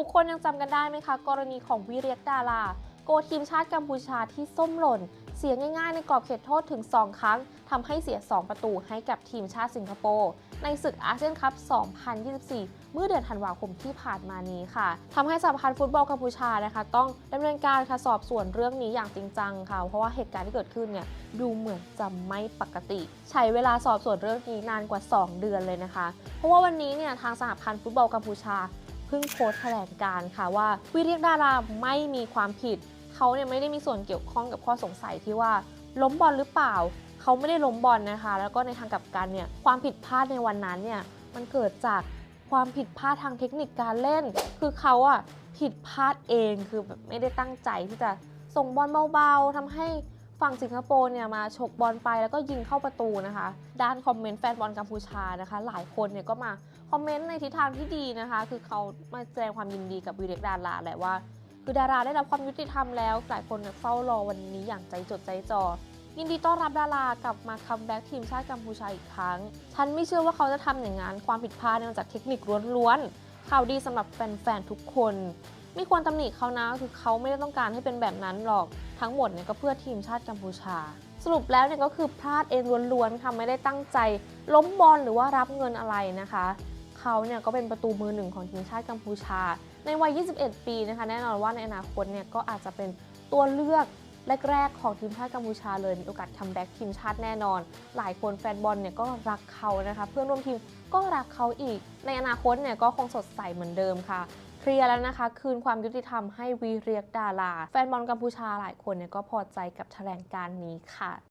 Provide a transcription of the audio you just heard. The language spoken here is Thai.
ทุกคนยังจำกันได้ไหมคะ กรณีของวิเรียกดาราโกทีมชาติกัมพูชาที่ส้มหล่น เสียง่ายๆในกรอบเขตโทษถึง 2 ครั้งทำให้เสีย 2 ประตูให้กับทีมชาติสิงคโปร์ในศึกอาเซียนคัพ 2024 เมื่อเดือนธันวาคมที่ผ่านมานี้ค่ะทำให้สหพันธ์ฟุตบอลกัมพูชานะคะ ต้องดำเนินการค่ะสอบสวนเรื่องนี้อย่างจริงจังค่ะ เพราะว่าเหตุการณ์ที่เกิดขึ้นเนี่ยดูเหมือนจะไม่ปกติ ใช้เวลาสอบสวนเรื่องนี้นานกว่า 2 เดือนเลยนะคะ เพราะว่าวันนี้เนี่ยทางสหพันธ์ฟุตบอลกัมพูชา เพิ่งโพสต์แถลงการค่ะว่าวิเรียกดาราไม่มีความผิด เขาเนี่ยไม่ได้มีส่วนเกี่ยวข้องกับข้อสงสัยที่ว่าล้มบอลหรือเปล่า เขาไม่ได้ล้มบอลนะคะ แล้วก็ในทางกลับกันเนี่ยความผิดพลาดในวันนั้นเนี่ยมันเกิดจากความผิดพลาดทางเทคนิคการเล่น คือเขาอะผิดพลาดเองคือแบบไม่ได้ตั้งใจที่จะส่งบอลเบาๆทำให้ ฝั่งสิงคโปร์เนี่ยมาฉกบอลไปแล้วก็ยิงเข้าประตูนะคะ ด้านคอมเมนต์แฟนบอลกัมพูชานะคะ หลายคนเนี่ยก็มาคอมเมนต์ในทิศทางที่ดีนะคะ คือเขามาแสดงความยินดีกับวีเด็กดาราแหละว่า คือดาราได้รับความยุติธรรมแล้ว หลายคนเนี่ยเฝ้ารอวันนี้อย่างใจจดใจจ่อยินดีต้อนรับดารากลับมาคัมแบ็กทีมชาติกัมพูชาอีกครั้ง ฉันไม่เชื่อว่าเขาจะทำอย่างนั้นความผิดพลาดเนี่ยมาจากเทคนิคล้วนๆข่าวดีสำหรับแฟนๆทุกคน ไม่ควรตำหนิเขานะคือเขาไม่ได้ต้องการให้เป็นแบบนั้นหรอกทั้งหมดเนี่ยก็เพื่อทีมชาติกัมพูชา สรุปแล้วเนี่ยก็คือพลาดเองล้วนๆค่ะไม่ได้ตั้งใจ ล้มบอลหรือว่ารับเงินอะไรนะคะเขาเนี่ยก็เป็นประตูมือหนึ่งของทีมชาติกัมพูชา ในวัย 21 ปีนะคะ แน่นอนว่าในอนาคตเนี่ยก็อาจจะเป็นตัวเลือกแรกๆของทีมชาติกัมพูชาเลยมีโอกาสคัมแบ็กทีมชาติแน่นอน หลายคนแฟนบอลเนี่ยก็รักเขานะคะ เพื่อนร่วมทีมก็รักเขาอีก ในอนาคตเนี่ยก็คงสดใสเหมือนเดิมค่ะ เคลียร์แล้วนะคะ คืนความยุติธรรมให้วีเรียกดารา แฟนบอลกัมพูชาหลายคนเนี่ยก็พอใจกับแถลงการนี้ค่ะ